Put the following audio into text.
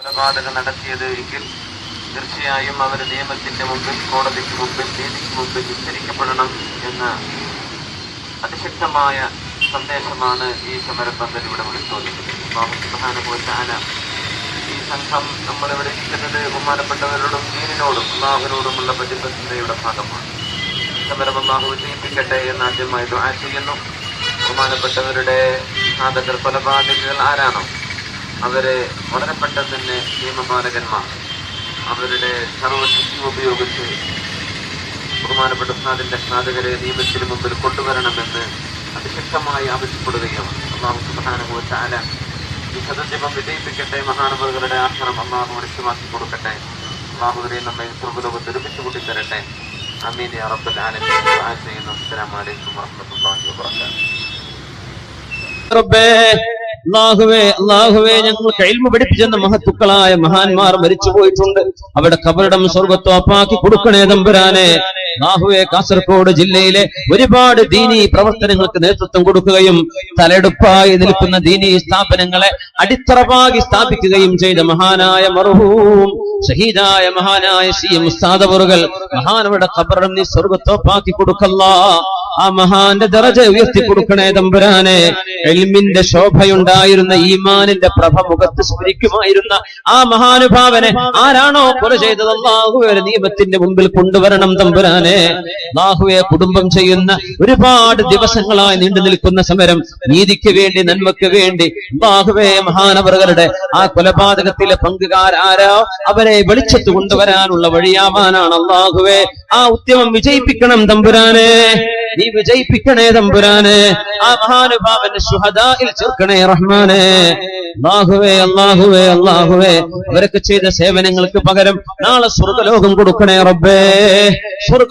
കൊലപാതകം നടത്തിയത് എങ്കിൽ തീർച്ചയായും അവർ നിയമത്തിന്റെ മുമ്പിൽ കോടതിക്ക് മുമ്പിൽ നീതിക്ക് മുമ്പിൽ വിസ്തരിക്കപ്പെടണം എന്ന അതിശക്തമായ സന്ദേശമാണ് ഈ സമരപന്തൽ ഇവിടെ വിളിച്ചോദിക്കുന്നത് ഈ സംഘം നമ്മളിവിടെ ഇരിക്കുന്നത് ബഹുമാനപ്പെട്ടവരോടും ദീനിനോടും അള്ളാഹുനോടുമുള്ള പ്രതിബദ്ധതയുടെ ഭാഗമാണ്. സമരം അള്ളാഹു വിജയിപ്പിക്കട്ടെ എന്ന് ആദ്യമായി ദുആ ചെയ്യുന്നു. ബഹുമാനപ്പെട്ടവരുടെ സാധകർ കൊലപാതകൾ ആരാണോ അവരെ വളരെ പെട്ടെന്ന് തന്നെ നിയമപാലകന്മാർ അവരുടെ സർവശക്തി ഉപയോഗിച്ച് ബഹുമാനപ്പെട്ട ഉസ്താദിന്റെ സ്നാതകരെ നിയമത്തിന് മുമ്പിൽ കൊണ്ടുവരണമെന്ന് അതിശക്തമായി ആവശ്യപ്പെടുകയാണ്. അള്ളാഹു സുബാനുഭവ ചാല ഈ സദസ്യമം വിജയിപ്പിക്കട്ടെ മഹാനവറുകളുടെ ആശ്രമം അള്ളാഹു മനുഷ്യമാക്കി കൊടുക്കട്ടെ. അള്ളാഹുവിനെ നമ്മെ സ്വർഗലോകത്ത് ഒരുമിച്ച് കൂട്ടിത്തരട്ടെ അമീൻ യാ അസ്സലാമലൈക്കും വബറകാതുഹു. റബ്ബേ. അള്ളാഹുവേ അള്ളാഹുവേ ഞങ്ങൾക്ക് എൽമ പഠിപ്പിച്ചെന്ന മഹത്തുക്കളായ മഹാന്മാർ മരിച്ചു പോയിട്ടുണ്ട്. അവിടെ കബറിടം സ്വർഗത്തോപ്പാക്കി കൊടുക്കണേ തമ്പുരാനെ. അള്ളാഹുവെ കാസർഗോഡ് ജില്ലയിലെ ഒരുപാട് ദീനീ പ്രവർത്തനങ്ങൾക്ക് നേതൃത്വം കൊടുക്കുകയും തലെടുപ്പായി നിൽക്കുന്ന ദീനീ സ്ഥാപനങ്ങളെ അടിത്തറവാകി സ്ഥാപിക്കുകയും ചെയ്ത മഹാനായ മർഹൂം ഷഹീദായ മഹാനായ സി എം മഹാനവരുടെ ഖബറിടം നീ സ്വർഗത്തോപ്പാക്കി കൊടുക്കല്ലാ. ആ മഹാന്റെ ദറജ ഉയർത്തി കൊടുക്കണേ തമ്പുരാനെ. എൽമിന്റെ ശോഭയുണ്ടായിരുന്ന ഈമാനിന്റെ പ്രഭ മുഖത്ത് സ്മരിക്കുമായിരുന്ന ആ മഹാനുഭാവനെ ആരാണോ കൊല ചെയ്തത്? അള്ളാഹുവെ നിയമത്തിന്റെ മുമ്പിൽ കൊണ്ടുവരണം തമ്പുരാനെ. അള്ളാഹുവെ കുടുംബം ചെയ്യുന്ന ഒരുപാട് ദിവസങ്ങളായി നീണ്ടു നിൽക്കുന്ന സമരം നീതിക്ക് വേണ്ടി നന്മക്ക് വേണ്ടി അള്ളാഹുവെ മഹാനവറുകളുടെ ആ കൊലപാതകത്തിലെ പങ്കുകാരാരോ അവരെ വെളിച്ചത്ത് കൊണ്ടുവരാനുള്ള വഴിയാവാനാണ് അള്ളാഹുവെ. ആ ഉദ്യമം വിജയിപ്പിക്കണം തമ്പുരാനെ. നീ വിജയിപ്പിക്കണേ തമ്പുരാനെ. ആ മഹാനുഭാവന്റെ ശുഹദായിൽ ചേർക്കണേ റഹ്മാനെ. അള്ളാഹുവേ അള്ളാഹുവേ അള്ളാഹുവേ. അവരൊക്കെ ചെയ്ത സേവനങ്ങൾക്ക് പകരം നാളെ സ്വർഗലോകം കൊടുക്കണേ റബ്ബേ. സ്വർഗ